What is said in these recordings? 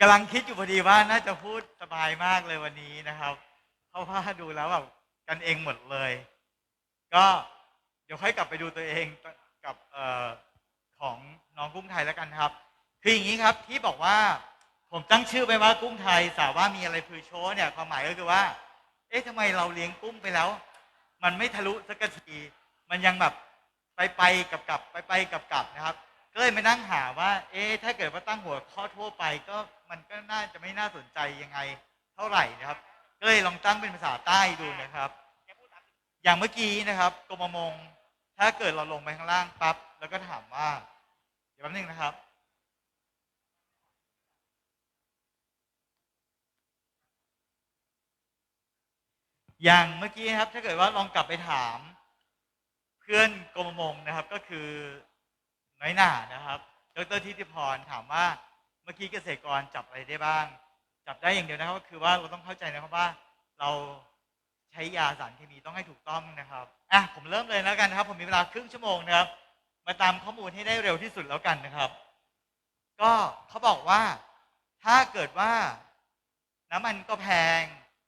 กำลังคิดอยู่พอดีว่าน่าจะพูดสบายมากเลยวันนี้นะครับ เพราะว่าดูแล้วแบบกันเองหมดเลย ก็เดี๋ยวค่อยกลับไปดูตัวเองกับเออของน้องกุ้งไทยแล้วกันครับ คืออย่างนี้ครับที่บอกว่าผมตั้งชื่อไปว่ากุ้งไทยสาว่ามีอะไรพือโชว์เนี่ยความหมายก็คือว่า เอ๊ะทำไมเราเลี้ยงกุ้งไปแล้ว มันไม่ทะลุสักทีมันยังแบบไปไปกับกับไปไปกับกับนะครับ ก็เลยมานั่งหาว่า เอ๊ะถ้าเกิดว่าตั้งหัวข้อทั่วไปก็ มันก็น่าจะไม่น่าสนใจยังไงเท่าไหร่นะครับ ก็เลยลองตั้งเป็นภาษาใต้ดูนะครับ อย่างเมื่อกี้นะครับกรมประมง ถ้าเกิดเราลงไปข้างล่างปั๊บแล้วก็ถามว่า เดี๋ยวแป๊บนึงนะครับอย่างเมื่อกี้นะครับ ถ้าเกิดว่าลองกลับไปถาม เพื่อนกรมมงนะครับ ก็คือน้อยหนานะครับ ดรทิติพรถามว่า มื่อกี้เกษตรกรจับอะไรได้บ้าง จับได้อย่างเดียวนะครับ ก็คือว่าเราต้องเข้าใจนะครับว่าเราใช้ยาสารเคมีต้องให้ถูกต้องนะครับอะผมเริ่มเลยแล้วกันนะครับ ผมมีเวลาครึ่งชั่วโมงนะครับ มาตามข้อมูลให้ได้เร็วที่สุดแล้วกันนะครับ ก็เขาบอกว่าถ้าเกิดว่าน้ำมันก็แพง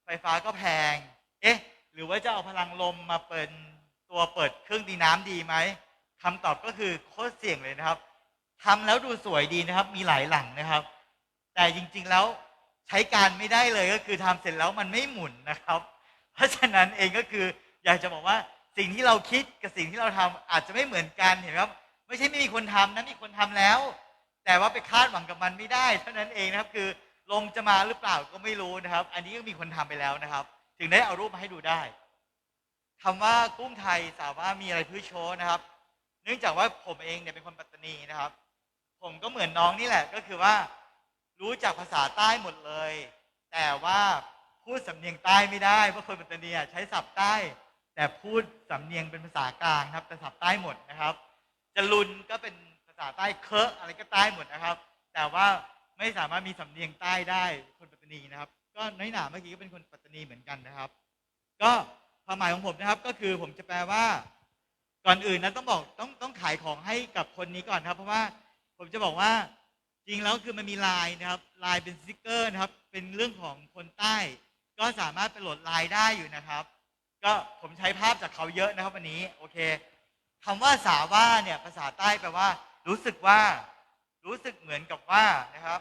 ไฟฟ้าก็แพง เอ๊ะ หรือว่าจะเอาพลังลมมาเป็นตัวเปิดเครื่องดีน้ำดีไหมคำตอบก็คือโคตรเสี่ยงเลยนะครับ ทำแล้วดูสวยดีนะครับ มีหลายหลังนะครับ แต่จริงๆแล้วใช้การไม่ได้เลยก็คือทำเสร็จแล้วมันไม่หมุนนะครับ เพราะฉะนั้นเองก็คืออยากจะบอกว่าสิ่งที่เราคิดกับสิ่งที่เราทำอาจจะไม่เหมือนกันเห็นไหมครับ ไม่ใช่ไม่มีคนทำนะมีคนทำแล้ว แต่ว่าไปคาดหวังกับมันไม่ได้ เท่านั้นเองนะครับคือลมจะมาหรือเปล่าก็ไม่รู้นะครับ อันนี้ก็มีคนทำไปแล้วนะครับ ถึงได้เอารูปมาให้ดูได้คำว่ากุ้งไทยสามามีอะไรพื้นโชนะครับ เนื่องจากว่าผมเองเนี่ยเป็นคนปัตตานีนะครับ ผมก็เหมือนน้องนี่แหละ ก็คือว่า รู้จักภาษาใต้หมดเลย แต่ว่าพูดสำเนียงใต้ไม่ได้เพราะคนปัตตานีใช้ศัพท์ใต้ แต่พูดสำเนียงเป็นภาษากลางครับ แต่ศัพท์ใต้หมดนะครับจะลุนก็เป็นภาษาใต้เคอะอะไรก็ใต้หมดนะครับ แต่ว่าไม่สามารถมีสำเนียงใต้ได้คนปัตตานีนะครับ ก็น้อยหนาเมื่อกี้ก็เป็นคนปัตตานีเหมือนกันนะครับ ก็ความหมายของผมนะครับ ก็คือผมจะแปลว่า ก่อนอื่นนะต้องบอกต้องต้องขายของให้กับคนนี้ก่อนครับ เพราะว่า ผมจะบอกว่าจริงแล้วคือมันมีไลน์นะครับไลน์เป็นสติกเกอร์นะครับ เป็นเรื่องของคนใต้ ก็สามารถไปโหลดไลน์ได้อยู่นะครับ ก็ผมใช้ภาพจากเขาเยอะนะครับวันนี้โอเคคำว่าสาว่าเนี่ยภาษาใต้แปลว่า รู้สึกว่า รู้สึกเหมือนกับว่านะครับ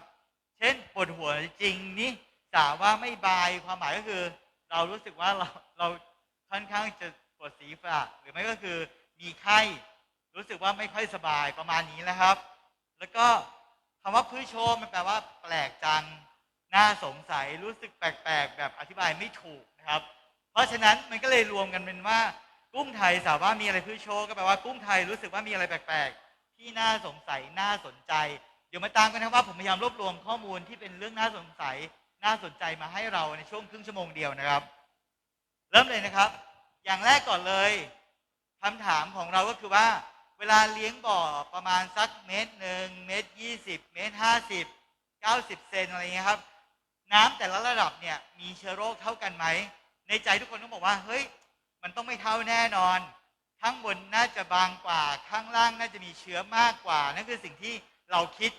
เช่นปวดหัวจริงนี่สาว่าไม่บายความหมายก็คือ เรารู้สึกว่าเราเราค่อนข้างจะปวดศีรษะหรือไม่ก็คือมีไข้ รู้สึกว่าไม่ค่อยสบายประมาณนี้นะครับ แล้วก็คำว่าพื้โชว์มันแปลว่า แปลกจังน่าสงสัยรู้สึกแปลกๆ แบบอธิบายไม่ถูกนะครับ เพราะฉะนั้นมันก็เลยรวมกันเป็นว่า กุ้งไทยสาวว่ามีอะไรพื้โชว์ก็แปลว่ากุ้งไทยรู้สึกว่ามีอะไรแปลกๆ ที่น่าสงสัยน่าสนใจ เดี๋ยวมาตามกันนะครับว่าผมพยายามรวบรวมข้อมูลที่เป็นเรื่องน่าสงสัยน่าสนใจมาให้เราในช่วงครึ่งชั่วโมงเดียวนะครับ เริ่มเลยนะครับ อย่างแรกก่อนเลยคำถามของเราก็คือว่า เวลาเลี้ยงบ่อประมาณสักเมตรหนึ่งเมตรยี่สิบเมตรห้าสิบเก้าสิบเซนอะไรเงี้ยครับ น้ำแต่ละระดับเนี่ยมีเชื้อโรคเท่ากันไหม ในใจทุกคนต้องบอกว่าเฮ้ยมันต้องไม่เท่าแน่นอน ข้างบนน่าจะบางกว่าข้างล่างน่าจะมีเชื้อมากกว่า นั่นคือสิ่งที่เราคิด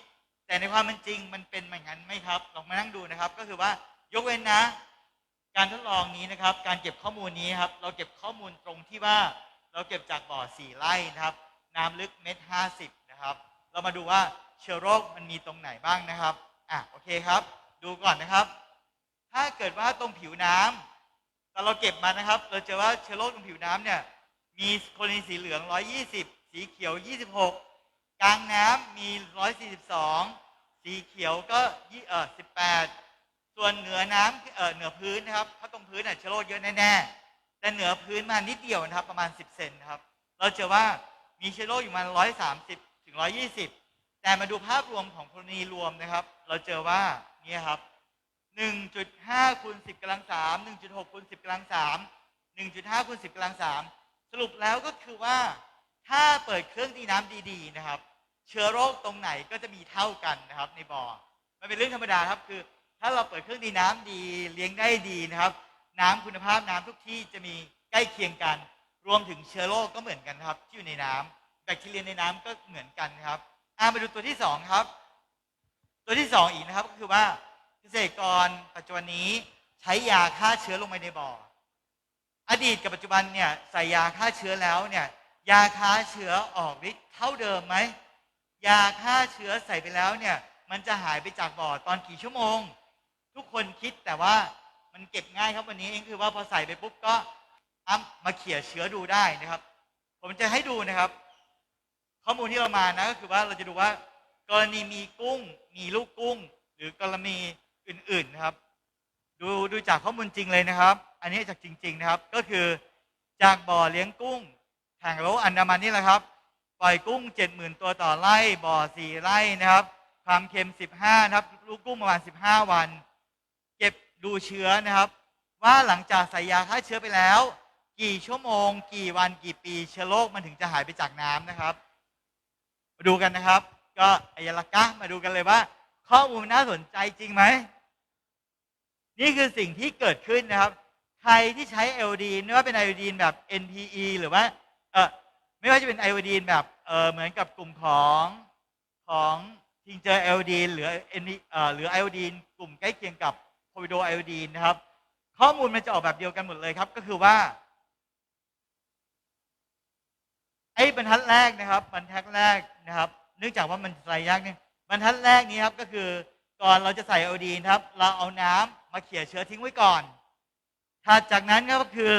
แต่ในความเป็นจริงมันเป็นอย่างนั้นไหมครับลองมานั่งดูนะครับ ก็คือว่ายกเว้นนะ การทดลองนี้นะครับ การเก็บข้อมูลนี้ครับ เราเก็บข้อมูลตรงที่ว่าเราเก็บจากบ่อสี่ไร่นะครับ น้ำลึกเมตรห้าสิบนะครับ เรามาดูว่าเชื้อโรคมันมีตรงไหนบ้างนะครับอะโอเคครับ ดูก่อนนะครับ ถ้าเกิดว่าตรงผิวน้ำตอนเราเก็บมานะครับ เราเจอว่าเชื้อโรคตรงผิวน้ำเนี่ยมีโคลินสีเหลือง 120 สีเขียว 26 กลางน้ำมี 142 สีเขียวก็ยี่เออ18 ส่วนเหนือน้ำเออเหนือพื้นนะครับเพราตรงพื้นเน่ะเชื้อโรคเยอะแน่ๆแต่เหนือพื้นมานิดเดียวนะครับ ประมาณ 10 เซนนะครับ เราเจอว่า มีเชื้อโรคอยู่ประมาณ130 ถึง 120 แต่มาดูภาพรวมของกรณีรวมนะครับ เราเจอว่าเนี่ยครับ 1.5คูณ10กำลัง3 1.6คูณ10กำลัง3 1.5คูณ10กำลัง3 สรุปแล้วก็คือว่า ถ้าเปิดเครื่องตีน้ำดีๆนะครับ เชื้อโรคตรงไหนก็จะมีเท่ากันนะครับ ในบ่อมันเป็นเรื่องธรรมดาครับคือ ถ้าเราเปิดเครื่องตีน้ำดีเลี้ยงได้ดีนะครับ น้ำคุณภาพน้ำทุกที่จะมีใกล้เคียงกัน รวมถึงเชื้อโรคก็เหมือนกันครับ ที่อยู่ในน้ำแบคทีเรียในน้ำก็เหมือนกันครับอ่ามาดูตัวที่สองครับ ตัวที่สองอีกนะครับก็คือว่าเกษตรกรปัจจุบันนี้ใช้ยาฆ่าเชื้อลงไปในบ่อ อดีตกับปัจจุบันเนี่ยใส่ยาฆ่าเชื้อแล้วเนี่ย ยาฆ่าเชื้อออกฤทธิ์เท่าเดิมไหมยาฆ่าเชื้อใส่ไปแล้วเนี่ย มันจะหายไปจากบ่อตอนกี่ชั่วโมง ทุกคนคิดแต่ว่ามันเก็บง่ายครับวันนี้เองคือว่าพอใส่ไปปุ๊บก็ มาเขี่ยเชื้อดูได้นะครับ ผมจะให้ดูนะครับ ข้อมูลที่เรามานะก็คือว่าเราจะดูว่า กรณีมีกุ้ง มีลูกกุ้ง หรือกรณีอื่น ๆนะครับ ดูดูจากข้อมูลจริงเลยนะครับ อันนี้จากจริง ๆ นะครับ ก็คือจากบ่อเลี้ยงกุ้งแห่งโลกอันดามันนี่แหละครับ ปล่อยกุ้งเจ็ดหมื่นตัวต่อไร่บ่อสี่ไร่นะครับความเค็มสิบห้านะครับ ลูกกุ้งประมาณสิบห้าวัน เก็บดูเชื้อนะครับ ว่าหลังจากใส่ยาฆ่าเชื้อไปแล้ว กี่ชั่วโมง กี่วันกี่ปีเชื้อโรคมันถึงจะหายไปจากน้ำนะครับ มาดูกันนะครับ ก็อายลักกะมาดูกันเลยว่า ข้อมูลน่าสนใจจริงไหม นี่คือสิ่งที่เกิดขึ้นนะครับ ใครที่ใช้ไอโอดีนไม่ว่าเป็นไอโอดีนแบบ NPE หรือว่าเออไม่ว่าจะเป็นไอโอดีนแบบเออเหมือนกับกลุ่มของของทิงเจอไอโอดีนหรือ N เออหรือไอโอดีนกลุ่มใกล้เคียงกับโควิโดไอโอดีนนะครับ ข้อมูลมันจะออกแบบเดียวกันหมดเลยครับ ก็คือว่า อ้บรรทัดแรกนะครับบรรทัดแรกนะครับ เนื่องจากว่ามันใส่ยากเนี่ยบรรทัดแรกนี้ครับก็คือก่อนเราจะใส่ไอโอดีนครับ เราเอาน้ำมาเขี่ยเชื้อทิ้งไว้ก่อนถัดจากนั้นก็คือ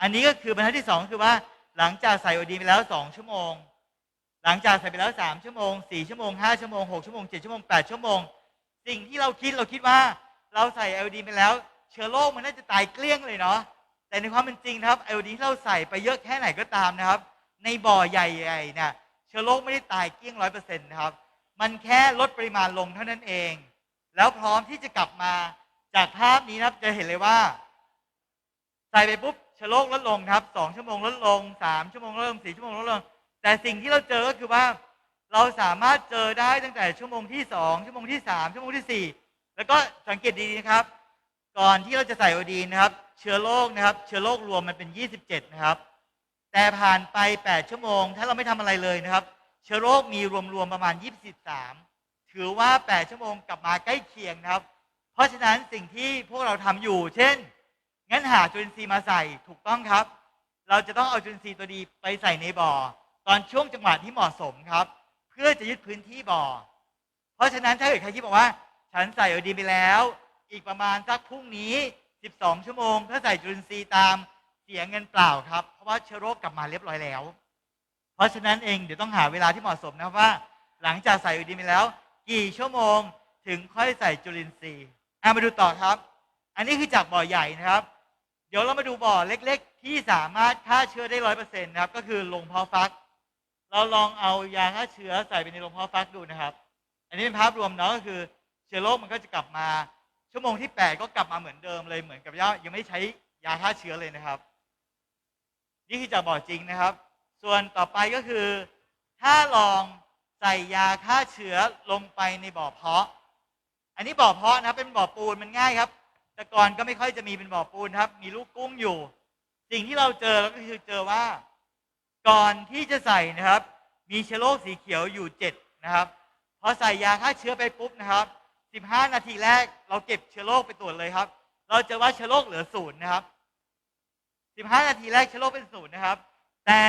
อันนี้ก็คือบรรทัดที่สองคือว่าหลังจากใส่ไอโอดีนไปแล้วสองชั่วโมง หลังจากใส่ไปแล้วสามชั่วโมงสี่ชั่วโมงห้าชั่วโมงหกชั่วโมงเจ็ดชั่วโมงแปดชั่วโมง สิ่งที่เราคิดเราคิดว่า เราใส่ไอโอดีนไปแล้ว เชื้อโรคมันน่าจะตายเกลี้ยงเลยเนาะแต่ในความเป็นจริงนะครับไอโอดีนที่เราใส่ไปเยอะแค่ไหนก็ตามนะครับ ในบ่อใหญ่ๆเนี่ยเชื้อโรคไม่ได้ตายเกลี้ยงร้อยเปอร์เซ็นต์นะครับ มันแค่ลดปริมาณลงเท่านั้นเอง แล้วพร้อมที่จะกลับมาจากภาพนี้นะครับ จะเห็นเลยว่า ใส่ไปปุ๊บเชื้อโรคลดลงครับสองชั่วโมงลดลงสามชั่วโมงลดลงสี่ชั่วโมงลดลง แต่สิ่งที่เราเจอก็คือว่า เราสามารถเจอได้ตั้งแต่ชั่วโมงที่สองชั่วโมงที่สามชั่วโมงที่สี่แล้วก็สังเกตดีๆนะครับ ก่อนที่เราจะใส่โอดีนนะครับ เชื้อโรคนะครับ เชื้อโรครวมมันเป็น27นะครับ แต่ผ่านไป 8 ชั่วโมง ถ้าเราไม่ทำอะไรเลยนะครับ เชื้อโรคมีรวมๆประมาณ 23 ถือว่า 8 ชั่วโมงกลับมาใกล้เคียงนะครับ เพราะฉะนั้นสิ่งที่พวกเราทำอยู่ เช่น งั้นหาจุลินทรีย์มาใส่ถูกต้องครับ เราจะต้องเอาจุลินทรีย์ตัวดีไปใส่ในบ่อ ตอนช่วงจังหวะที่เหมาะสมครับ เพื่อจะยึดพื้นที่บ่อ เพราะฉะนั้นถ้าเกิดใครคิดบอกว่า ฉันใส่ไอโอดีไปแล้ว อีกประมาณสักพรุ่งนี้ 12 ชั่วโมง ถ้าใส่จุลินทรีย์ตาม สียเงินเปล่าครับ เพราะว่าเชื้อโรคกลับมาเรียบร้อยแล้ว เพราะฉะนั้นเองเดี๋ยวต้องหาเวลาที่เหมาะสมนะครับว่า หลังจากใส่อโอดีไปแล้ว กี่ชั่วโมงถึงค่อยใส่จุลินทรีย์อะมาดูต่อครับ อันนี้คือจากบ่อใหญ่นะครับ เดี๋ยวเรามาดูบ่อเล็ก ๆ ที่สามารถฆ่าเชื้อได้ร้อยเปอร์เซ็นต์นะครับ ก็คือลงเพาะฟัก เราลองเอายาฆ่าเชื้อใส่ไปในโรงเพาะฟักดูนะครับ อันนี้เป็นภาพรวมเนาะก็คือเชื้อโรคมันก็จะกลับมา ชั่วโมงที่ 8 ก็กลับมาเหมือนเดิมเลยเหมือนกับยายังไม่ใช้ยาฆ่าเชื้อเลยนะครับ นี่คือจากบ่อจริงนะครับ ส่วนต่อไปก็คือ ถ้าลองใส่ยาฆ่าเชื้อลงไปในบ่อเพาะ อันนี้บ่อเพาะนะเป็นบ่อปูนมันง่ายครับ แต่ก่อนก็ไม่ค่อยจะมีเป็นบ่อปูนครับ มีลูกกุ้งอยู่ สิ่งที่เราเจอก็คือเจอว่า ก่อนที่จะใส่นะครับ มีเชื้อโรคสีเขียวอยู่เจ็ดนะครับพอใส่ยาฆ่าเชื้อไปปุ๊บนะครับ 15 นาทีแรกเราเก็บเชื้อโรคไปตรวจเลยครับ เราเจอว่าเชื้อโรคเหลือศูนย์นะครับ 15 นาทีแรกเชื้อโรคเป็นศูนย์นะครับ แต่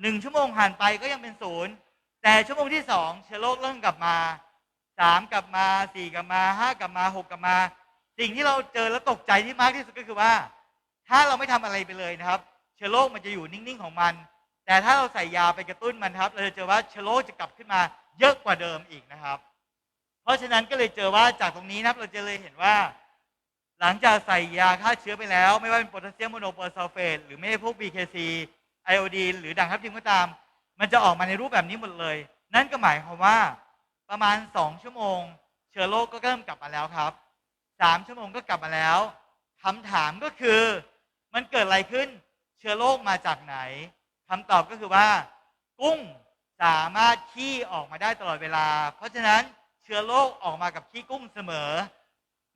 หนึ่งชั่วโมงผ่านไปก็ยังเป็นศูนย์แต่ชั่วโมงที่สองเชื้อโรคเริ่มกลับมาสามกลับมาสี่กลับมาห้ากลับมาหกกลับมา สิ่งที่เราเจอแล้วตกใจที่มากที่สุดก็คือว่า ถ้าเราไม่ทำอะไรไปเลยนะครับ เชื้อโรคมันจะอยู่นิ่งๆของมัน แต่ถ้าเราใส่ยาไปกระตุ้นมันครับ เราจะเจอว่าเชื้อโรคจะกลับขึ้นมาเยอะกว่าเดิมอีกนะครับ เพราะฉะนั้นก็เลยเจอว่าจากตรงนี้นะครับ เราจะเลยเห็นว่า หลังจากใส่ยาฆ่าเชื้อไปแล้ว ไม่ว่าเป็นโพแทสเซียมโมโนโปรซัลเฟตหรือไม่พวก BKC ไอโอดีนหรือด่างทับทิมก็ตาม มันจะออกมาในรูปแบบนี้หมดเลย นั่นก็หมายความว่าประมาณ 2 ชั่วโมง เชื้อโรคก็เริ่มกลับมาแล้วครับ 3 ชั่วโมงก็กลับมาแล้วคำถามก็คือ มันเกิดอะไรขึ้นเชื้อโรคมาจากไหนคำตอบก็คือว่า กุ้งสามารถขี้ออกมาได้ตลอดเวลา เพราะฉะนั้นเชื้อโรคออกมากับขี้กุ้งเสมอ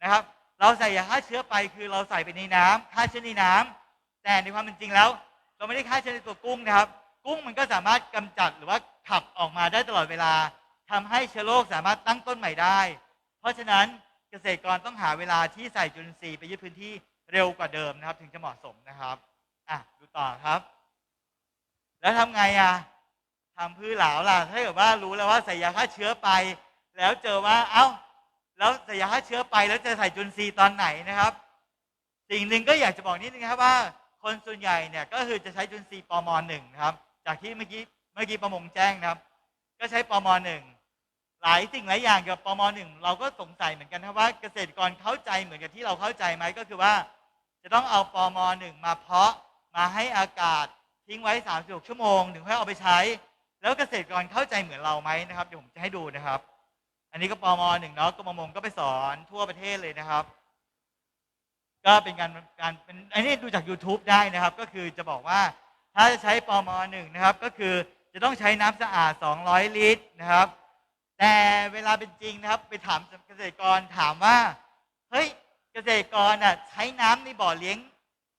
นะครับ เราใส่ยาฆ่าเชื้อไปคือเราใส่ไปในน้ำฆ่าเชื้อในน้ำแต่ในความเป็นจริงแล้ว เราไม่ได้ฆ่าเชื้อในตัวกุ้งนะครับ กุ้งมันก็สามารถกำจัดหรือว่าขับออกมาได้ตลอดเวลาทำให้เชื้อโรคสามารถตั้งต้นใหม่ได้ เพราะฉะนั้นเกษตรกรต้องหาเวลาที่ใส่จุลินทรีย์ไปยึดพื้นที่เร็วกว่าเดิมนะครับ ถึงจะเหมาะสมนะครับอะดูต่อครับ แล้วทำไงอะทำพืชเหลาล่ะถ้าเกิดว่ารู้แล้วว่าใส่ยาฆ่าเชื้อไป แล้วเจอว่าเอ้า แล้วใส่ยาฆ่าเชื้อไปแล้วจะใส่จุลินทรีย์ตอนไหนนะครับ สิ่งหนึ่งก็อยากจะบอกนิดนึงครับว่า คนส่วนใหญ่เนี่ยก็คือจะใช้จุลินทรีย์ปมหนึ่งนะครับ จากที่เมื่อกี้เมื่อกี้ประมงแจ้งนะครับ ก็ใช้ปมหนึ่งหลายสิ่งหลายอย่างเกี่ยวกับปมหนึ่งเราก็สงสัยเหมือนกันครับว่าเกษตรกรเข้าใจเหมือนกับที่เราเข้าใจไหมก็คือว่า จะต้องเอาปมหนึ่งมาเพาะมาให้อากาศทิ้งไว้36ชั่วโมงถึงค่อยเอาไปใช้ แล้วเกษตรกรเข้าใจเหมือนเราไหมนะครับเดี๋ยวผมจะให้ดูนะครับ อันนี้ก็ปอมหนึ่งเนาะกรมมงก็ไปสอนทั่วประเทศเลยนะครับ ก็เป็นการการเป็นอันนี้ดูจาก YouTube ได้นะครับ ก็คือจะบอกว่าถ้าจะใช้ปอมหนึ่งนะครับ ก็คือจะต้องใช้น้ำสะอาด 200 ลิตรนะครับ แต่เวลาเป็นจริงนะครับ ไปถามเกษตรกรถามว่าเฮ้ยเกษตรกรน่ะใช้น้ำในบ่อเลี้ยง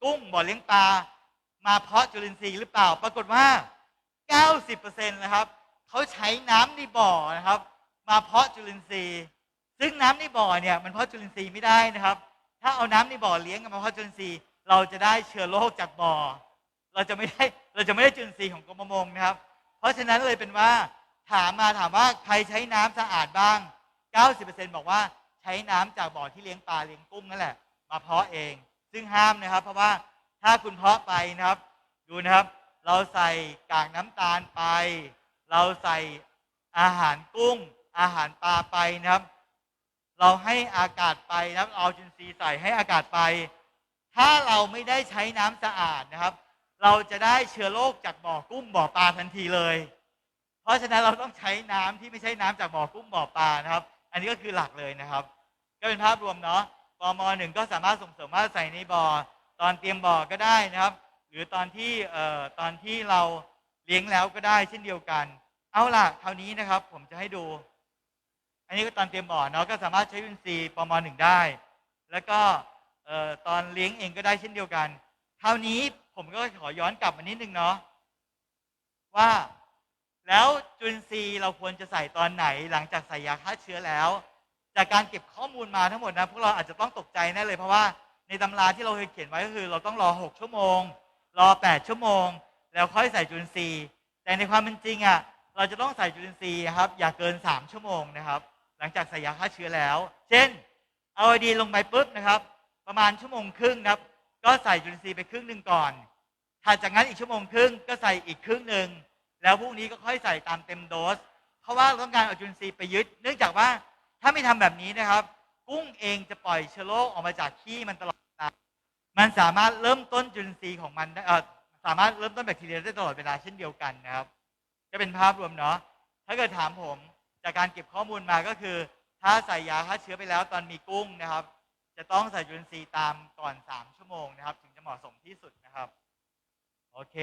กุ้งบ่อเลี้ยงปลามาเพาะจุลินทรีย์หรือเปล่า ปรากฏว่า 90%นะครับเขาใช้น้ำในบ่อนะครับ มาเพาะจุลินทรีย์ ซึ่งน้ำในบ่อเนี่ยมันเพาะจุลินทรีย์ไม่ได้นะครับ ถ้าเอาน้ำในบ่อเลี้ยงมาเพาะจุลินทรีย์ เราจะได้เชื้อโรคจากบ่อ เราจะไม่ได้เราจะไม่ได้จุลินทรีย์ของกรมประมงนะครับ เพราะฉะนั้นเลยเป็นว่าถามมาถามว่าใครใช้น้ำสะอาดบ้าง 90%บอกว่าใช้น้ำจากบ่อที่เลี้ยงปลาเลี้ยงกุ้งนั่นแหละ มาเพาะเอง ซึ่งห้ามนะครับ เพราะว่าถ้าคุณเพาะไปนะครับ ดูนะครับ เราใส่กากน้ำตาลไป เราใส่อาหารกุ้ง อาหารปลาไปนะครับ เราให้อากาศไปนะครับเอาจุลินทรีย์ใส่ให้อากาศไป ถ้าเราไม่ได้ใช้น้ำสะอาดนะครับ เราจะได้เชื้อโรคจากบ่อกุ้งบ่อปลาทันทีเลย เพราะฉะนั้นเราต้องใช้น้ำที่ไม่ใช่น้ำจากบ่อกุ้งบ่อปลานะครับ อันนี้ก็คือหลักเลยนะครับ ก็เป็นภาพรวมเนาะปมหนึ่งก็สามารถส่งเสริมว่าใส่ในบ่อตอนเตรียมบ่อก็ได้นะครับ หรือตอนที่เอ่อตอนที่เราเลี้ยงแล้วก็ได้เช่นเดียวกัน เอาล่ะคราวนี้นะครับ ผมจะให้ดู อันนี้ก็ตอนเตรียมบ่อเนาะก็สามารถใช้วินซีย์ปมหนึ่งได้ แล้วก็ตอนเลี้ยงเองก็ได้เช่นเดียวกัน คราวนี้ผมก็ขอย้อนกลับมานิดนึงเนาะว่าแล้วจุลินทรีย์เราควรจะใส่ตอนไหนหลังจากใส่ยาฆ่าเชื้อแล้ว จากการเก็บข้อมูลมาทั้งหมดนะพวกเราอาจจะต้องตกใจแน่เลยเพราะว่าในตำราที่เราเคยเขียนไว้ก็คือ เราต้องรอ 6 ชั่วโมง รอ 8 ชั่วโมง แล้วค่อยใส่จุลินทรีย์แต่ในความเป็นจริงอะเราจะต้องใส่จุลินทรีย์ครับ อย่าเกิน 3 ชั่วโมงนะครับ หลังจากใส่ยาฆ่าเชื้อแล้ว เช่น เอาไอดีลงไปปุ๊บนะครับ ประมาณชั่วโมงครึ่งนะครับ ก็ใส่จุลินทรีย์ไปครึ่งหนึ่งก่อนถัดจากนั้นอีกชั่วโมงครึ่งก็ใส่อีกครึ่งหนึ่งแล้วพรุ่งนี้ก็ค่อยใส่ตามเต็มโดส เพราะว่าเราต้องการเอาจุลินทรีย์ไปยึด เนื่องจากว่าถ้าไม่ทำแบบนี้นะครับ กุ้งเองจะปล่อยเชื้อโรคออกมาจากขี้มันตลอดเวลามันสามารถเริ่มต้นจุลินทรีย์ของมันได้สามารถเริ่มต้นแบคทีเรียได้ตลอดเวลาเช่นเดียวกันนะครับ ก็เป็นภาพรวมเนาะถ้าเกิดถามผม จากการเก็บข้อมูลมาก็คือ ถ้าใส่ยาฆ่าเชื้อไปแล้วตอนมีกุ้งนะครับ จะต้องใส่จุลินทรีย์ตามก่อน 3 ชั่วโมงนะครับ ถึงจะเหมาะสมที่สุดนะครับ โอเค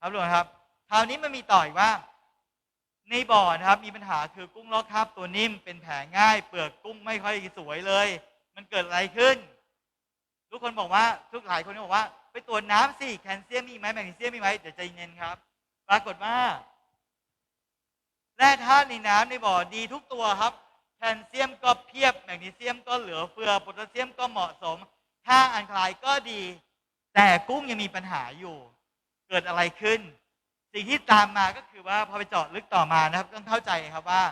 ครับรวมครับ คราวนี้มันมีต่ออีกว่า ในบ่อนะครับ มีปัญหาคือกุ้งลอกคราบตัวนิ่มเป็นแผลง่าย เปลือกกุ้งไม่ค่อยสวยเลย มันเกิดอะไรขึ้น ทุกคนบอกว่าทุกหลายคนบอกว่า ไปตรวจน้ำสิแคลเซียมมีไหมแมกนีเซียมมีไหมเดี๋ยวใจเย็นครับ ปรากฏว่า แร่ธาตุในน้ำในบ่อดีทุกตัวครับ แคลเซียมก็เพียบ แมกนีเซียมก็เหลือเฟือ โพแทสเซียมก็เหมาะสมค่าอันคลายก็ดี แต่กุ้งยังมีปัญหาอยู่ เกิดอะไรขึ้น สิ่งที่ตามมาก็คือว่าพอไปเจาะลึกต่อมานะครับ ต้องเข้าใจครับว่า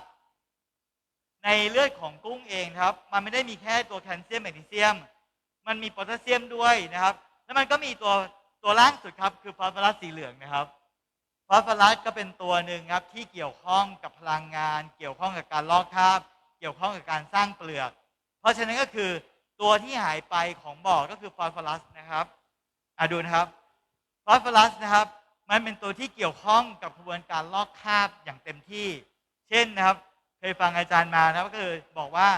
ในเลือดของกุ้งเองครับ มันไม่ได้มีแค่ตัวแคลเซียมแมกนีเซียม มันมีโพแทสเซียมด้วยนะครับ แล้วมันก็มีตัวตัวล่างสุดครับ คือฟอสฟอรัสสีเหลืองนะครับ ฟอสฟอรัสก็เป็นตัวหนึ่งครับที่เกี่ยวข้องกับพลังงาน เกี่ยวข้องกับการลอกคราบ เกี่ยวข้องกับการสร้างเปลือก เพราะฉะนั้นก็คือตัวที่หายไปของบ่อก็คือฟอสฟอรัสนะครับอะดูนะครับฟอสฟอรัสนะครับ มันเป็นตัวที่เกี่ยวข้องกับกระบวนการลอกคราบอย่างเต็มที่ เช่นนะครับ เคยฟังอาจารย์มานะครับก็คือบอกว่า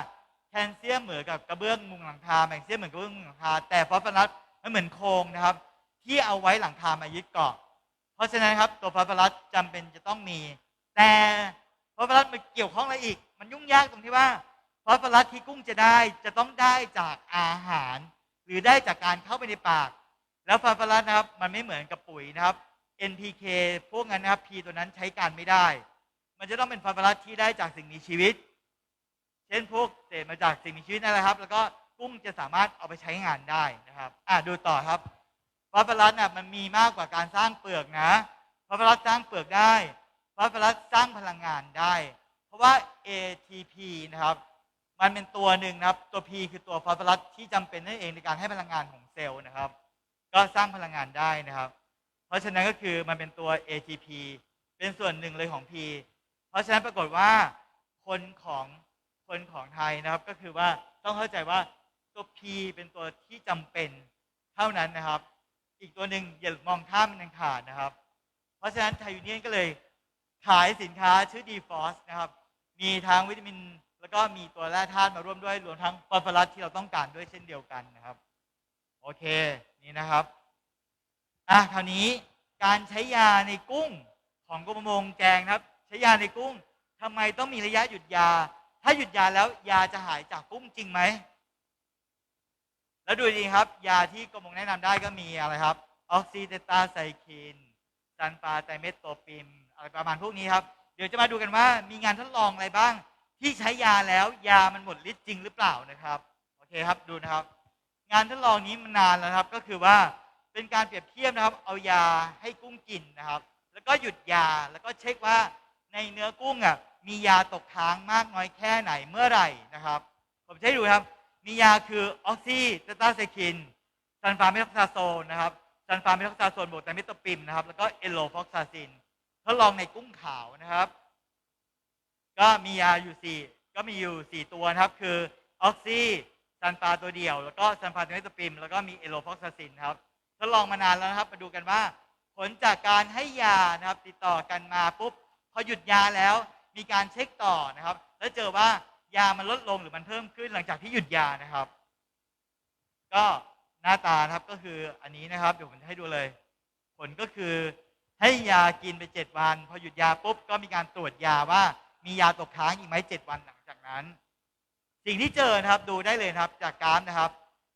แคลเซียมเหมือนกับกระเบื้องมุงหลังคาแมกนีเซียมเหมือนกระเบื้องมุงหลังคาแต่ฟอสฟอรัสมันเหมือนโครงนะครับ ที่เอาไว้หลังคามายึดเกาะ ราะฉะนั้นครับตัวฟอสฟอรัสจำเป็นจะต้องมี แต่ฟอสฟอรัสมันเกี่ยวข้องอะไรอีก มันยุ่งยากตรงที่ว่าฟอสฟอรัสที่กุ้งจะได้จะต้องได้จากอาหาร หรือได้จากการเข้าไปในปาก แล้วฟอสฟอรัสนะครับ มันไม่เหมือนกับปุ๋ยนะครับ NPK พวกนั้นนะครับ P ตัวนั้นใช้การไม่ได้ มันจะต้องเป็นฟอสฟอรัสที่ได้จากสิ่งมีชีวิต เช่นพวกเศษมาจากสิ่งมีชีวิตนั่นแหละครับ แล้วก็กุ้งจะสามารถเอาไปใช้งานได้นะครับ อะดูต่อครับ ฟอสฟอรัสน่ะมันมีมากกว่าการสร้างเปลือกนะฟอสฟอรัสสร้างเปลือกได้ฟอสฟอรัสสร้างพลังงานได้ เพราะว่า ATP นะครับ มันเป็นตัวหนึ่งนะครับ ตัว P คือตัวฟอสฟอรัสที่จำเป็นนั่นเองในการให้พลังงานของเซลล์นะครับ ก็สร้างพลังงานได้นะครับ เพราะฉะนั้นก็คือมันเป็นตัว ATP เป็นส่วนหนึ่งเลยของ P เพราะฉะนั้นปรากฏว่าคนของคนของไทยนะครับก็คือว่าต้องเข้าใจว่าตัว P เป็นตัวที่จำเป็นเท่านั้นนะครับ อีกตัวหนึ่งอย่ามองข้ามมันขาดนะครับ เพราะฉะนั้นไทยยูเนียนก็เลยขายสินค้าชื่อ d f o s นะครับ มีทั้งวิตามิน แล้วก็มีตัวแร่ธาตุมาร่วมด้วยรวมทั้งฟอสฟอรัสที่เราต้องการด้วยเช่นเดียวกันนะครับ โอเคนี่นะครับอะคราวนี้การใช้ยาในกุ้งของกรมประมงแจงนะครับ ใช้ยาในกุ้งทำไมต้องมีระยะหยุดยา ถ้าหยุดยาแล้วยาจะหายจากกุ้งจริงไหม แล้วดูดีครับ ยาที่กรมงแนะนำได้ก็มีอะไรครับ ออกซิเตตาไซคินซันฟาไตเมตโตปิมอะไรประมาณพวกนี้ครับ เดี๋ยวจะมาดูกันว่ามีงานทดลองอะไรบ้าง ที่ใช้ยาแล้วยามันหมดฤทธิ์จริงหรือเปล่านะครับ โอเคครับดูนะครับ งานทดลองนี้มันนานแล้วครับ ก็คือว่าเป็นการเปรียบเทียบนะครับ เอายาให้กุ้งกินนะครับ แล้วก็หยุดยาแล้วก็เช็คว่าในเนื้อกุ้งอะมียาตกค้างมากน้อยแค่ไหนเมื่อไหร่นะครับ ผมจะให้ดูครับ มียาคือออกซิเตตาไซคินซันฟาเมทอกซาโซนนะครับซันฟาเมทอกซาโซนบวกไตรเมตโตปิมนะครับ แล้วก็เอโลฟอกซาซินทดลองในกุ้งขาวนะครับ ก็มียาอยู่สี่ก็มีอยู่สี่ตัวนะครับ คือออกซิซันฟาตัวเดียว แล้วก็ซันฟาเมตโตปิมแล้วก็มีเอโลฟอกซาซินครับทดลองมานานแล้วนะครับ มาดูกันว่า ผลจากการให้ยานะครับ ติดต่อกันมาปุ๊บพอหยุดยาแล้วมีการเช็คต่อนะครับ แล้วเจอว่า ยามันลดลงหรือมันเพิ่มขึ้นหลังจากที่หยุดยานะครับ ก็หน้าตานะครับก็คืออันนี้นะครับ เดี๋ยวผมจะให้ดูเลย ผลก็คือให้ยากินไปเจ็ดวัน พอหยุดยาปุ๊บก็มีการตรวจยาว่ามียาตกค้างอีกไหมเจ็ดวันหลังจากนั้น สิ่งที่เจอนะครับดูได้เลยนะครับจากกราฟนะครับ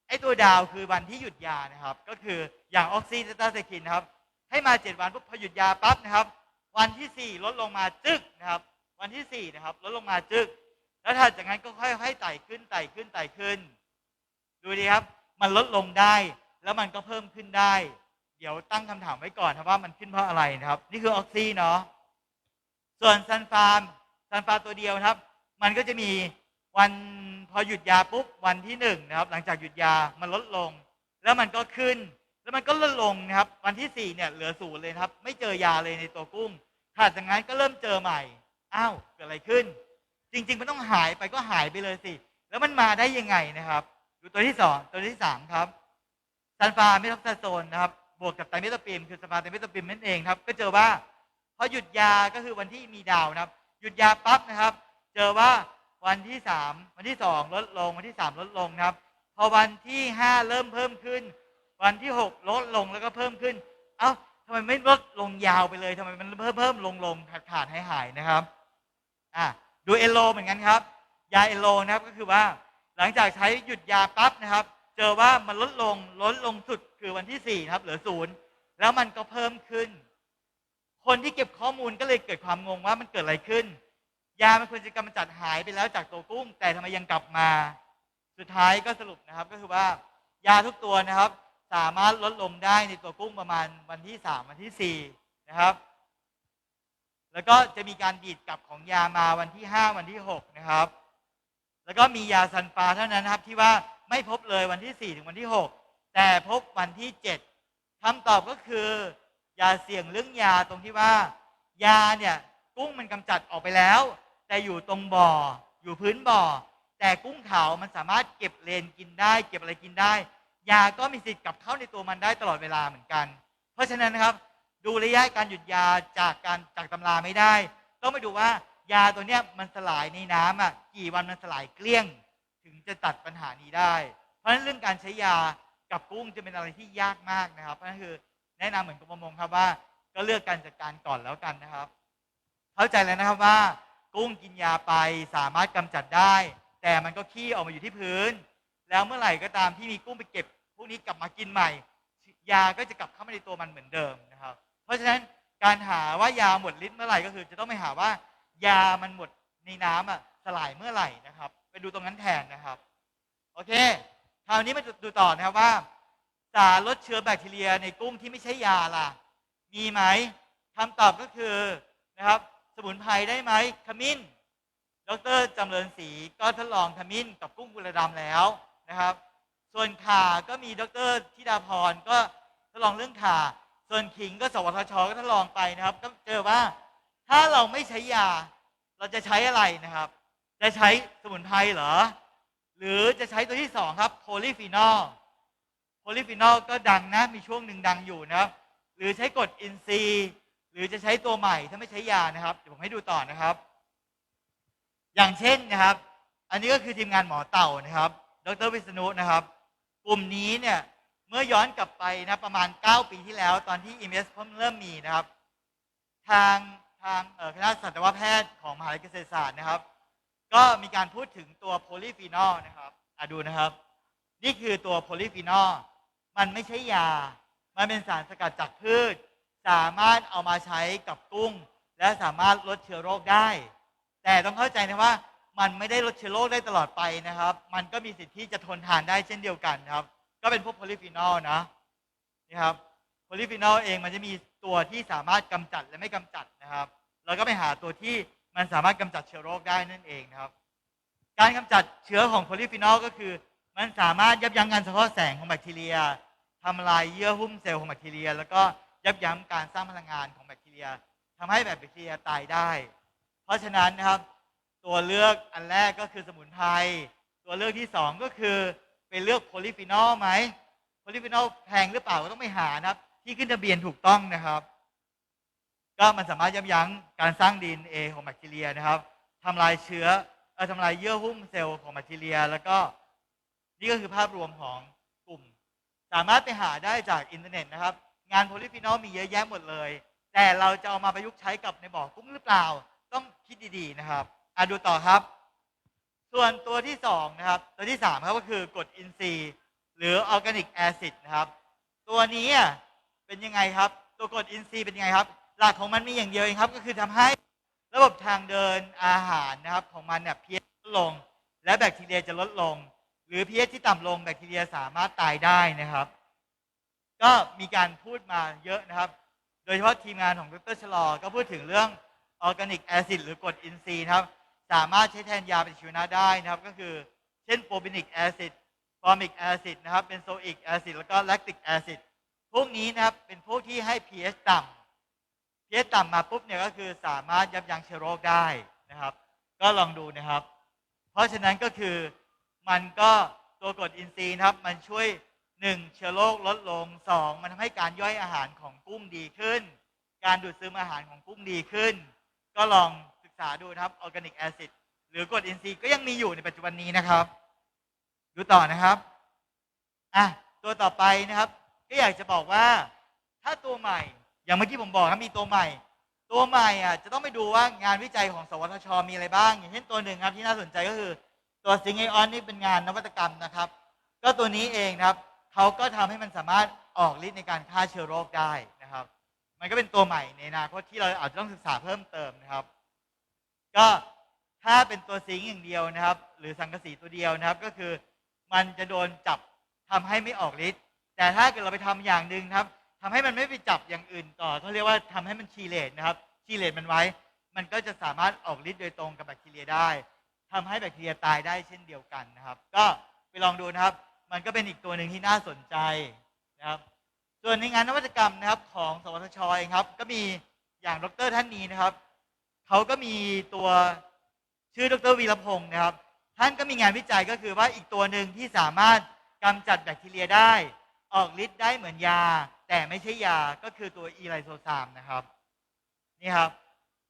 ไอ้ตัวดาวคือวันที่หยุดยานะครับ ก็คืออย่างออกซิเตตาไซคินนะครับ ให้มาเจ็ดวันปุ๊บพอหยุดยาปั๊บนะครับ วันที่สี่ลดลงมาจึกนะครับ วันที่สี่นะครับ ลดลงมาจึก แล้วถัดจากนั้นก็ค่อยๆไต่ขึ้นไต่ขึ้นไต่ขึ้น ดูดีครับ มันลดลงได้ แล้วมันก็เพิ่มขึ้นได้ เดี๋ยวตั้งคำถามไว้ก่อนครับว่ามันขึ้นเพราะอะไรนะครับ นี่คือออกซิเนาะส่วนซันฟาร์มซันฟาร์มตัวเดียวครับ มันก็จะมีวันพอหยุดยาปุ๊บวันที่หนึ่งนะครับ หลังจากหยุดยามันลดลง แล้วมันก็ขึ้น แล้วมันก็ลดลงนะครับ วันที่สี่เนี่ยเหลือศูนย์เลยครับ ไม่เจอยาเลยในตัวกุ้งถัดจากนั้นก็เริ่มเจอใหม่อ้าวเกิดอะไรขึ้น จริง ๆ มันต้องหายไปก็หายไปเลยสิ แล้วมันมาได้ยังไงนะครับ ดูตัวที่สองตัวที่สามครับซันฟาเมทอกซาโซนนะครับ บวกกับไตรเมตาปิมคือซันฟาไตรเมตาปิมนั่นเองครับ ก็เจอว่าพอหยุดยาก็คือวันที่มีดาวนะครับ หยุดยาปั๊บนะครับ เจอว่าวันที่สามวันที่สองลดลงวันที่สามลดลงนะครับ พอวันที่ห้าเริ่มเพิ่มขึ้น วันที่หกลดลงแล้วก็เพิ่มขึ้น เอ้าทำไมไม่ลดลงยาวไปเลยทำไมมันเพิ่มเพิ่มลงลงขาดขาดหายหายนะครับ อะ ดูเอโลเหมือนกันครับ ยาเอโลนะครับก็คือว่าหลังจากใช้หยุดยาปั๊บนะครับ เจอว่ามันลดลงลดลงสุดคือวันที่สี่ครับ เหลือศูนย์แล้วมันก็เพิ่มขึ้น คนที่เก็บข้อมูลก็เลยเกิดความงงว่ามันเกิดอะไรขึ้น ยามันควรจะกำจัดหายไปแล้วจากตัวกุ้ง แต่ทำไมยังกลับมา สุดท้ายก็สรุปนะครับ ก็คือว่ายาทุกตัวนะครับ สามารถลดลงได้ในตัวกุ้งประมาณวันที่สามวันที่สี่นะครับ แล้วก็จะมีการดีดกลับของยามาวันที่ห้าวันที่หกนะครับ แล้วก็มียาซันฟาเท่านั้นนะครับที่ว่าไม่พบเลยวันที่สี่ถึงวันที่หกแต่พบวันที่เจ็ดคำตอบก็คือยาเสี่ยงเรื่องยาตรงที่ว่า ยาเนี่ยกุ้งมันกำจัดออกไปแล้ว แต่อยู่ตรงบ่อ อยู่พื้นบ่อ แต่กุ้งขาวมันสามารถเก็บเลนกินได้ เก็บอะไรกินได้ ยาก็มีสิทธิ์กลับเข้าในตัวมันได้ตลอดเวลาเหมือนกัน เพราะฉะนั้นนะครับ ดูระยะการหยุดยาจากการจากตำราไม่ได้ ต้องไปดูว่ายาตัวเนี้ยมันสลายในน้ำอะกี่วันมันสลายเกลี้ยง ถึงจะตัดปัญหานี้ได้ เพราะฉะนั้นเรื่องการใช้ยากับกุ้งจะเป็นอะไรที่ยากมากนะครับเพราะฉะนั้นคือแนะนำเหมือนกรมประมงครับว่า ก็เลือกการจัดการก่อนแล้วกันนะครับ เข้าใจแล้วนะครับว่า กุ้งกินยาไปสามารถกำจัดได้ แต่มันก็ขี้ออกมาอยู่ที่พื้น แล้วเมื่อไหร่ก็ตามที่มีกุ้งไปเก็บ พวกนี้กลับมากินใหม่ ยาก็จะกลับเข้ามาในตัวมันเหมือนเดิมนะครับ เพราะฉะนั้นการหาว่ายาหมดฤทธิ์เมื่อไหร่ก็คือ จะต้องไปหาว่ายามันหมดในน้ำอะสลายเมื่อไหร่นะครับ ไปดูตรงนั้นแทนนะครับ โอเค คราวนี้มาดูต่อนะครับว่า สารลดเชื้อแบคทีเรียในกุ้งที่ไม่ใช่ยาล่ะ มีไหมคำตอบก็คือนะครับ สมุนไพรได้ไหมขมิ้น ดรจำเริญศรีก็ทดลองขมิ้นกับกุ้งกุลดำแล้วนะครับ ส่วนขาก็มีดรธิดาพรก็ทดลองเรื่องข่า ส่วนขิงก็สวทชก็ทดลองไปนะครับ ก็เจอว่าถ้าเราไม่ใช้ยา เราจะใช้อะไรนะครับ จะใช้สมุนไพรเหรอ หรือจะใช้ตัวที่สองครับโพลีฟีนอลโพลีฟีนอลก็ดังนะ มีช่วงหนึ่งดังอยู่นะครับ หรือใช้กรดอินทรีย์หรือจะใช้ตัวใหม่ถ้าไม่ใช้ยานะครับ เดี๋ยวผมให้ดูต่อนะครับ อย่างเช่นนะครับ อันนี้ก็คือทีมงานหมอเต่านะครับ ดรวิษณุนะครับ กลุ่มนี้เนี่ย เมื่อย้อนกลับไปนะประมาณ 9 ปีที่แล้ว ตอนที่ EMS เพิ่มเริ่มมีนะครับ ทางทางคณะสัตวแพทย์ของมหาวิทยาลัยเกษตรศาสตร์นะครับ ก็มีการพูดถึงตัวโพลีฟีนอลนะครับอะดูนะครับ นี่คือตัวโพลีฟีนอลมันไม่ใช่ยา มันเป็นสารสกัดจากพืช สามารถเอามาใช้กับกุ้ง และสามารถลดเชื้อโรคได้ แต่ต้องเข้าใจนะว่ามันไม่ได้ลดเชื้อโรคได้ตลอดไปนะครับ มันก็มีสิทธิ์ที่จะทนทานได้เช่นเดียวกันครับ ก็เป็นพวกโพลีฟีนอลนะนี่ครับโพลีฟีนอลเองมันจะมีตัวที่สามารถกำจัดและไม่กำจัดนะครับเราก็ไปหาตัวที่มันสามารถกำจัดเชื้อโรคได้นั่นเองนะครับ การกำจัดเชื้อของโพลีฟีนอลก็คือ มันสามารถยับยั้งการสะท้อนแสงของแบคทีเรียทำลายเยื่อหุ้มเซลล์ของแบคทีเรีย แล้วก็ยับยั้งการสร้างพลังงานของแบคทีเรียทำให้แบคทีเรียตายได้ เพราะฉะนั้นนะครับ ตัวเลือกอันแรกก็คือสมุนไพรตัวเลือกที่สองก็คือ เป็นเลือกโพลีฟีนอลไหมโพลีฟีนอลแพงหรือเปล่าก็ต้องไปหานะครับ ที่ขึ้นทะเบียนถูกต้องนะครับ ก็มันสามารถยับยั้งการสร้างดีเอของแบคทีเรียนะครับทำลายเชื้อเออทำลายเยื่อหุ้มเซลล์ของแบคทีเรีย แล้วก็นี่ก็คือภาพรวมของกลุ่ม สามารถไปหาได้จากอินเทอร์เน็ตนะครับ งานโพลีฟีนอลมีเยอะแยะหมดเลย แต่เราจะเอามาประยุกต์ใช้กับในบ่อกุ้งหรือเปล่า ต้องคิดดีๆนะครับอะดูต่อครับ ส่วนตัวที่สองนะครับตัวที่สามครับก็คือกรดอินทรีย์ หรือออร์แกนิกแอซิดนะครับตัวนี้เป็นยังไงครับ ตัวกรดอินทรีย์เป็นยังไงครับ หลักของมันมีอย่างเดียวเองครับ ก็คือทำให้ระบบทางเดินอาหารนะครับ ของมันเนี่ยพีเอลดลง และแบคทีเรียจะลดลง หรือพีเอที่ต่ำลงแบคทีเรียสามารถตายได้นะครับ ก็มีการพูดมาเยอะนะครับ โดยเฉพาะทีมงานของดรชลอ ก็พูดถึงเรื่องออร์แกนิกแอซิดหรือกรดอินทรีย์นะครับ สามารถใช้แทนยาปฏิชีวนะได้นะครับ ก็คือเช่นโปรบินิกแอซิดฟอร์มิกแอซิดนะครับเป็นโซอิกแอซิดแล้วก็แลคติกแอซิดพวกนี้นะครับเป็นพวกที่ให้ pH ต่ำ pH ต่ำมาปุ๊บเนี่ยก็คือสามารถยับยั้งเชื้อโรคได้นะครับ ก็ลองดูนะครับ เพราะฉะนั้นก็คือมันก็ตัวกรดอินทรีย์นะครับ มันช่วย 1. เชื้อโรคลดลง 2. มันทำให้การย่อยอาหารของกุ้งดีขึ้น การดูดซึมอาหารของกุ้งดีขึ้น ก็ลอง ษาดูนะครับออร์แกนิกแอซิดหรือกรดอินทรีย์ก็ยังมีอยู่ในปัจจุบันนี้นะครับ ดูต่อนะครับอะตัวต่อไปนะครับ ก็อยากจะบอกว่า ถ้าตัวใหม่ อย่างเมื่อกี้ผมบอกครับมีตัวใหม่ ตัวใหม่อะจะต้องไปดูว่างานวิจัยของ สวทช มีอะไรบ้าง อย่างเช่นตัวหนึ่งครับที่น่าสนใจก็คือ ตัวซิงไอออนนี่เป็นงานนวัตกรรมนะครับ ก็ตัวนี้เองนะครับเขาก็ทำให้มันสามารถออกฤทธิ์ในการฆ่าเชื้อโรคได้นะครับ มันก็เป็นตัวใหม่ในอนาคตที่เราอาจจะต้องศึกษาเพิ่มเติมนะครับ ก็ถ้าเป็นตัวซิงค์อย่างเดียวนะครับ หรือสังกะสีตัวเดียวนะครับ ก็คือมันจะโดนจับทำให้ไม่ออกฤทธิ์แต่ถ้าเกิดเราไปทำอย่างหนึ่งนะครับทำให้มันไม่ไปจับอย่างอื่นต่อเขาเรียกว่าทำให้มันชีเลตนะครับชีเลตมันไว้ มันก็จะสามารถออกฤทธิ์โดยตรงกับแบคทีเรียได้ทำให้แบคทีเรียตายได้เช่นเดียวกันนะครับ ก็ไปลองดูนะครับ มันก็เป็นอีกตัวหนึ่งที่น่าสนใจนะครับ ส่วนในงานนวัตกรรมนะครับของสวทชเองครับ ก็มีอย่างดรท่านนี้นะครับ เขาก็มีตัวชื่อดรวีรพงศ์นะครับ ท่านก็มีงานวิจัยก็คือว่าอีกตัวหนึ่งที่สามารถกำจัดแบคทีเรียได้ ออกฤทธิ์ได้เหมือนยา แต่ไม่ใช่ยาก็คือตัวอีไลโซซามนะครับนี่ครับ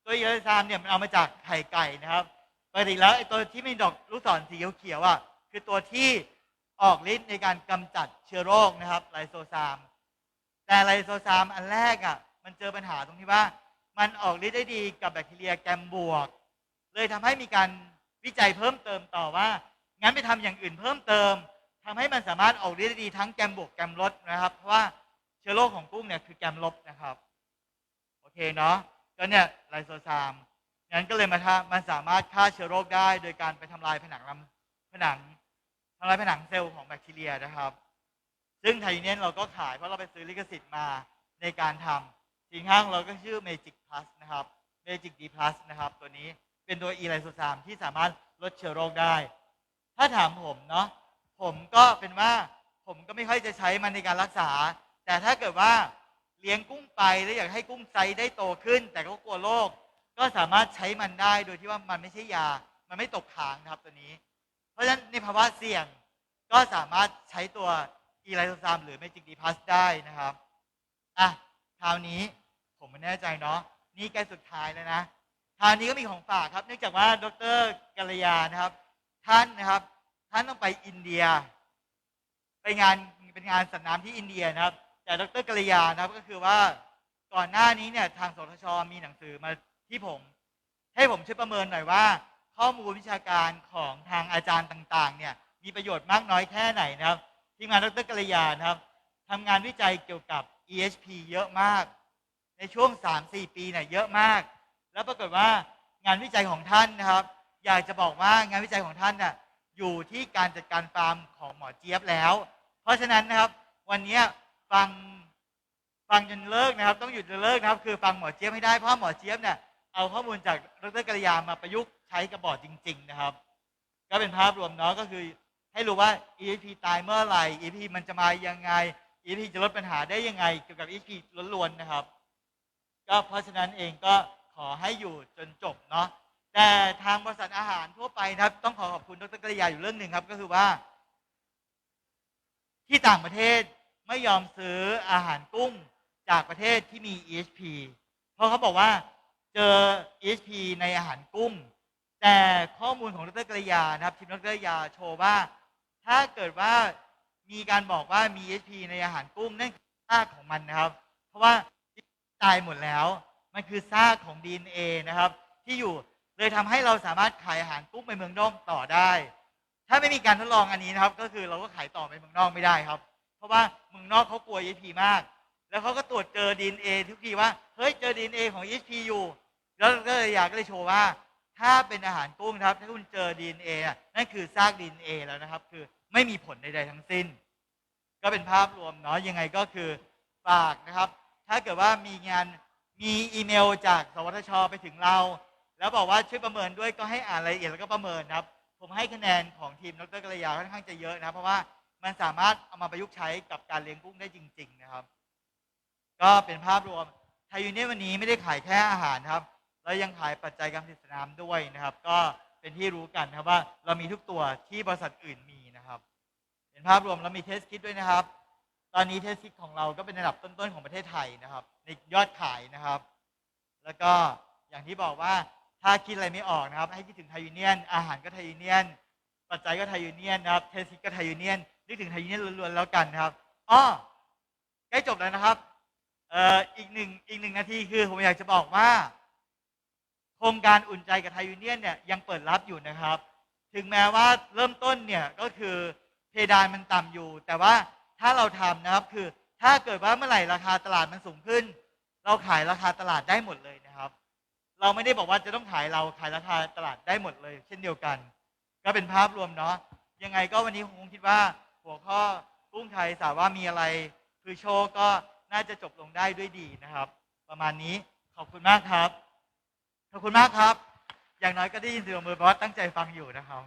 ตัวอีไลโซซามเนี่ยมันเอามาจากไข่ไก่นะครับปกติแล้วไอ้ตัวที่มีดอกลูกศรสีเขียวๆอะคือตัวที่ออกฤทธิ์ในการกำจัดเชื้อโรคนะครับไลโซซาม แต่ไลโซซามอันแรกอะมันเจอปัญหาตรงที่ว่า มันออกฤทธิ์ได้ดีกับแบคทีเรียแกมบวก เลยทำให้มีการวิจัยเพิ่มเติมต่อว่า งั้นไปทำอย่างอื่นเพิ่มเติมทำให้มันสามารถออกฤทธิ์ได้ดีทั้งแกมบวกแกมลบนะครับ เพราะว่าเชื้อโรคของกุ้งเนี่ยคือแกมลบนะครับ โอเคเนาะก็เนี่ยไลโซซามงั้นก็เลยมาทำมันสามารถฆ่าเชื้อโรคได้ โดยการไปทำลายผนังลนังทำลายผนังเซลล์ของแบคทีเรียนะครับ ซึ่งไทยเนียนเราก็ขายเพราะเราไปซื้อลิขสิทธิ์มาในการทำ สินค้าของเราก็ชื่อ Magic Plus นะครับ Magic D Plus นะครับ ตัวนี้เป็นตัว e l y s o s a m ที่สามารถลดเชื้อโรคได้ ถ้าถามผมเนาะผมก็เป็นว่าผมก็ไม่ค่อยจะใช้มันในการรักษา แต่ถ้าเกิดว่าเลี้ยงกุ้งไปแล้วอยากให้กุ้งไซส์ได้โตขึ้น แต่ก็กลัวโรคก็สามารถใช้มันได้โดยที่ว่ามันไม่ใช่ยา มันไม่ตกค้างนะครับตัวนี้ เพราะฉะนั้นในภาวะเสี่ยงก็สามารถใช้ตัวอีไลโซซามหรือเมจิกดีพัสได้นะครับอะ ราวนี้ผมไม่แน่ใจเนาะนี่ใกล้สุดท้ายแล้วนะคราวนี้ก็มีของฝากครับ เนื่องจากว่าดรกัลยานะครับ ท่านนะครับ ท่านต้องไปอินเดีย ไปงานเป็นงานสัตว์น้ำที่อินเดียนะครับ แต่ดรกัลยานะครับก็คือว่าก่อนหน้านี้เนี่ยทางสทชมีหนังสือมาที่ผม ให้ผมช่วยประเมินหน่อยว่า ข้อมูลวิชาการของทางอาจารย์ต่าง ๆ เนี่ย มีประโยชน์มากน้อยแค่ไหนนะครับทีมงานดรกัลยานะครับทำงานวิจัยเกี่ยวกับ EHP เยอะมาก ในช่วง 3-4 ปีเนี่ยเยอะมาก แล้วปรากฏว่างานวิจัยของท่านนะครับ อยากจะบอกว่างานวิจัยของท่านน่ะอยู่ที่การจัดการฟาร์มของหมอเจี๊ยบแล้ว เพราะฉะนั้นนะครับ วันนี้ฟังฟังจนเลิกนะครับ ต้องหยุดจนเลิกนะครับ คือฟังหมอเจี๊ยบให้ได้เพราะหมอเจี๊ยบเนี่ยเอาข้อมูลจากดรกัลยามาประยุกต์ใช้กับบอร์ดจริง ๆ นะครับ ก็เป็นภาพรวมเนาะก็คือให้รู้ว่า EHP ตายเมื่อไหร่ EHP มันจะมายังไง EHP จะลดปัญหาได้ยังไงเกี่ยวกับ EHP ล้วนๆนะครับ ก็เพราะฉะนั้นเองก็ขอให้อยู่จนจบเนาะแต่ทางบริษัทอาหารทั่วไปนะครับ ต้องขอขอบคุณดรกริยาอยู่เรื่องหนึ่งครับ ก็คือว่า ที่ต่างประเทศไม่ยอมซื้ออาหารกุ้งจากประเทศที่มี EHP เพราะเขาบอกว่าเจอ EHP ในอาหารกุ้ง แต่ข้อมูลของดรกริยานะครับทีมดรกริยาโชว์ว่า ถ้าเกิดว่า มีการบอกว่ามี EHP ในอาหารกุ้งนั่นคือซากของมันนะครับ เพราะว่าตายหมดแล้ว มันคือซากของ DNA นะครับ ที่อยู่เลยทำให้เราสามารถขายอาหารกุ้งไปเมืองนอกต่อได้ ถ้าไม่มีการทดลองอันนี้นะครับ ก็คือเราก็ขายต่อไปเมืองนอกไม่ได้ครับ เพราะว่าเมืองนอกเขากลัว EHP มาก แล้วเขาก็ตรวจเจอ DNA ทุกทีว่าเฮ้ยเจอ DNA ของ EHP อยู่ แล้วก็เลยอยากก็เลยโชว์ว่าถ้าเป็นอาหารกุ้งครับ ถ้าคุณเจอ DNA น่ะนั่นคือซาก DNA แล้วนะครับ คือ ไม่มีผลใดๆทั้งสิ้น ก็เป็นภาพรวมเนาะยังไงก็คือฝากนะครับ ถ้าเกิดว่ามีงานมีอีเมลจากสวทช ไปถึงเรา แล้วบอกว่าช่วยประเมินด้วยก็ให้อ่านรายละเอียดแล้วก็ประเมินครับ ผมให้คะแนนของทีมดรกัลยาค่อนข้างจะเยอะนะครับเพราะว่ามันสามารถเอามาประยุกต์ใช้กับการเลี้ยงกุ้งได้จริง ๆ นะครับ ก็เป็นภาพรวมไทยยูเนียวันนี้ไม่ได้ขายแค่อาหารครับเรายังขายปัจจัยการผลิตสนามด้วยนะครับ ก็เป็นที่รู้กันนะครับว่าเรามีทุกตัวที่บริษัทอื่นมี เป็นภาพรวมแล้วมีเทสคิดด้วยนะครับ ตอนนี้เทสคิดของเราก็เป็นระดับต้นๆของประเทศไทยนะครับ ในยอดขายนะครับ แล้วก็อย่างที่บอกว่าถ้าคิดอะไรไม่ออกนะครับ ให้คิดถึงไทยยูเนียน อาหารก็ไทยยูเนียน ปัจจัยก็ไทยยูเนียนนะครับ เทสคิดก็ไทยยูเนียน นึกถึงไทยยูเนียนล้วนๆแล้วกันนะครับอ้อใกล้จบแล้วนะครับเอ่ออีกหนึ่งอีกหนึ่งนาทีคือผมอยากจะบอกว่า โครงการอุ่นใจกับไทยยูเนียนเนี่ยยังเปิดรับอยู่นะครับ ถึงแม้ว่าเริ่มต้นเนี่ยก็คือ ดานมันต่ำอยู่ แต่ว่าถ้าเราทำนะครับคือถ้าเกิดว่าเมื่อไหร่ราคาตลาดมันสูงขึ้น เราขายราคาตลาดได้หมดเลยนะครับ เราไม่ได้บอกว่าจะต้องขายเราขายราคาตลาดได้หมดเลย เช่นเดียวกัน ก็เป็นภาพรวมเนาะยังไงก็วันนี้คงคิดว่าหัวข้อกุ้งไทยสาว่ามีอะไร คือโชว์ก็น่าจะจบลงได้ด้วยดีนะครับ ประมาณนี้ขอบคุณมากครับขอบคุณมากครับ อย่างน้อยก็ได้ยินเสียงมือเพราะตั้งใจฟังอยู่นะครับ